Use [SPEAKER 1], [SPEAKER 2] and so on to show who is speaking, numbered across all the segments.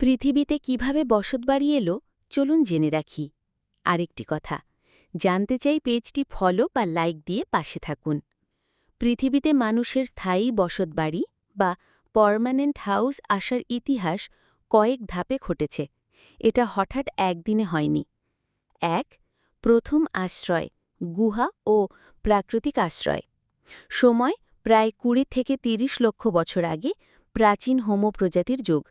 [SPEAKER 1] পৃথিবীতে কীভাবে বসত বসতবাড়ি এলো, চলুন জেনে রাখি। আরেকটি কথা, জানতে চাই পেজটি ফলো বা লাইক দিয়ে পাশে থাকুন। পৃথিবীতে মানুষের স্থায়ী বসতবাড়ি বা পার্মানেন্ট হাউস আসার ইতিহাস কয়েক ধাপে ঘটেছে। এটা হঠাৎ একদিনে হয়নি। এক, প্রথম আশ্রয়, গুহা ও প্রাকৃতিক আশ্রয়। সময় প্রায় কুড়ি থেকে ৩০ লক্ষ বছর আগে প্রাচীন হোমো প্রজাতির যুগ।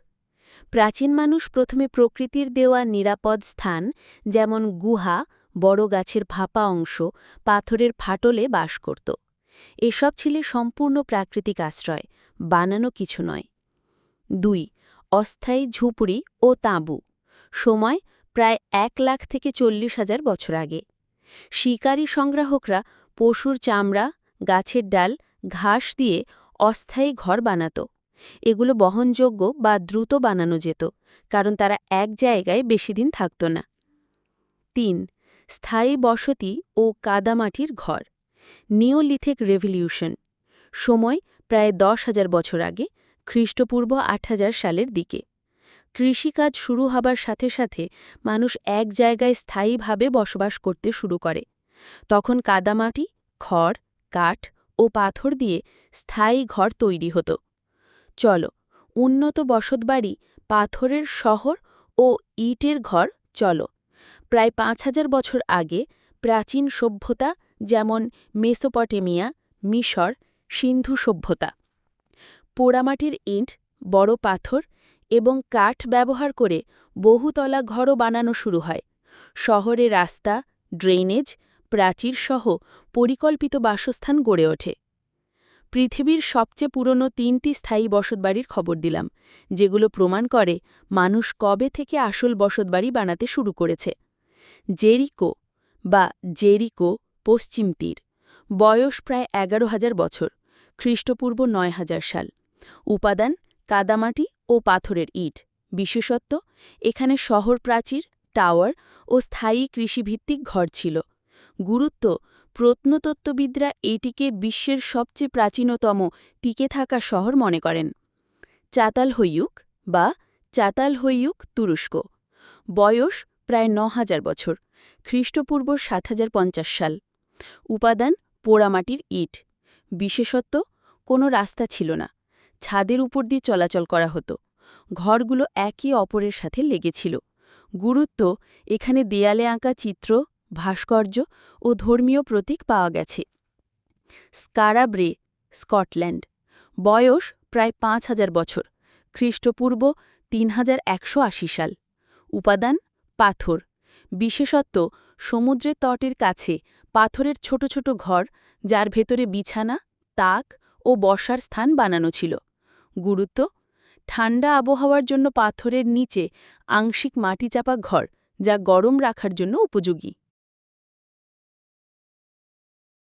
[SPEAKER 1] প্রাচীন মানুষ প্রথমে প্রকৃতির দেওয়া নিরাপদ স্থান, যেমন গুহা, বড় গাছের ফাঁপা অংশ, পাথরের ফাটলে বাস করত। এসব ছিল সম্পূর্ণ প্রাকৃতিক আশ্রয়, বানানো কিছু নয়। দুই, অস্থায়ী ঝুপড়ি ও তাঁবু, সময় প্রায় এক লাখ থেকে চল্লিশ হাজার বছর আগে। শিকারী সংগ্রাহকরা পশুর চামড়া, গাছের ডাল, ঘাস দিয়ে অস্থায়ী ঘর বানাত। এগুলো বহনযোগ্য বা দ্রুত বানানো যেত, কারণ তারা এক জায়গায় বেশি দিন থাকত না। তিন, স্থায়ী বসতি ও কাদামাটির ঘর। Neolithic revolution. সময় প্রায় দশ হাজার বছর আগে, খ্রিস্টপূর্ব আট হাজার সালের দিকে। কৃষিকাজ শুরু হবার সাথে সাথে মানুষ এক জায়গায় স্থায়ীভাবে বসবাস করতে শুরু করে। তখন কাদামাটি, খড়, কাঠ ও পাথর দিয়ে স্থায়ী ঘর তৈরি হতো। চলো, উন্নত বসতবাড়ি, পাথরের শহর ও ইটের ঘর চলো। প্রায় পাঁচ হাজার বছর আগে প্রাচীন সভ্যতা যেমন মেসোপটেমিয়া, মিশর, সিন্ধু সভ্যতা। পোড়ামাটির ইট, বড় পাথর এবং কাঠ ব্যবহার করে বহুতলা ঘরও বানানো শুরু হয়। শহরে রাস্তা, ড্রেনেজ প্রাচীর সহ পরিকল্পিত বাসস্থান গড়ে ওঠে। পৃথিবীর সবচেয়ে পুরনো তিনটি স্থায়ী বসতবাড়ির খবর দিলাম, যেগুলো প্রমাণ করে মানুষ কবে থেকে আসল বসতবাড়ি বানাতে শুরু করেছে। জেরিকো বা জেরিকো পশ্চিম তীর, বয়স প্রায় এগারো হাজার বছর, খ্রিস্টপূর্ব নয় হাজার সাল। উপাদান কাদামাটি ও পাথরের ইট, বিশেষত্ব এখানে শহর প্রাচীর, টাওয়ার ও স্থায়ী কৃষিভিত্তিক ঘর ছিল। গুরুত্ব প্রত্নতত্ত্ববিদরা এটিকে বিশ্বের সবচেয়ে প্রাচীনতম টিকে থাকা শহর মনে করেন। চাতাল হইয়ুক বা চাতাল হইয়ুক তুরস্ক। বয়স প্রায় ন হাজার বছর। খ্রিস্টপূর্ব সাত হাজার পঞ্চাশ সাল। উপাদান পোড়ামাটির ইট। বিশেষত্ব, কোনো রাস্তা ছিল না। ছাদের উপর দিয়ে চলাচল করা হতো। ঘরগুলো একে অপরের সাথে লেগেছিল। গুরুত্ব, এখানে দেয়ালে আঁকা চিত্র ভাস্কর্য ও ধর্মীয় প্রতীক পাওয়া গেছে। Skara Brae, Scotland. বয়স প্রায় পাঁচ হাজার বছর। খ্রিস্টপূর্ব তিন হাজার একশো আশি সাল। উপাদান, পাথর। বিশেষত্ব, সমুদ্রের তটের কাছে পাথরের ছোট ছোট ঘর, যার ভেতরে বিছানা, তাক ও বসার স্থান বানানো ছিল। গুরুত্ব, ঠান্ডা আবহাওয়ার জন্য পাথরের নিচে আংশিক মাটি চাপা ঘর, যা গরম রাখার জন্য উপযোগী।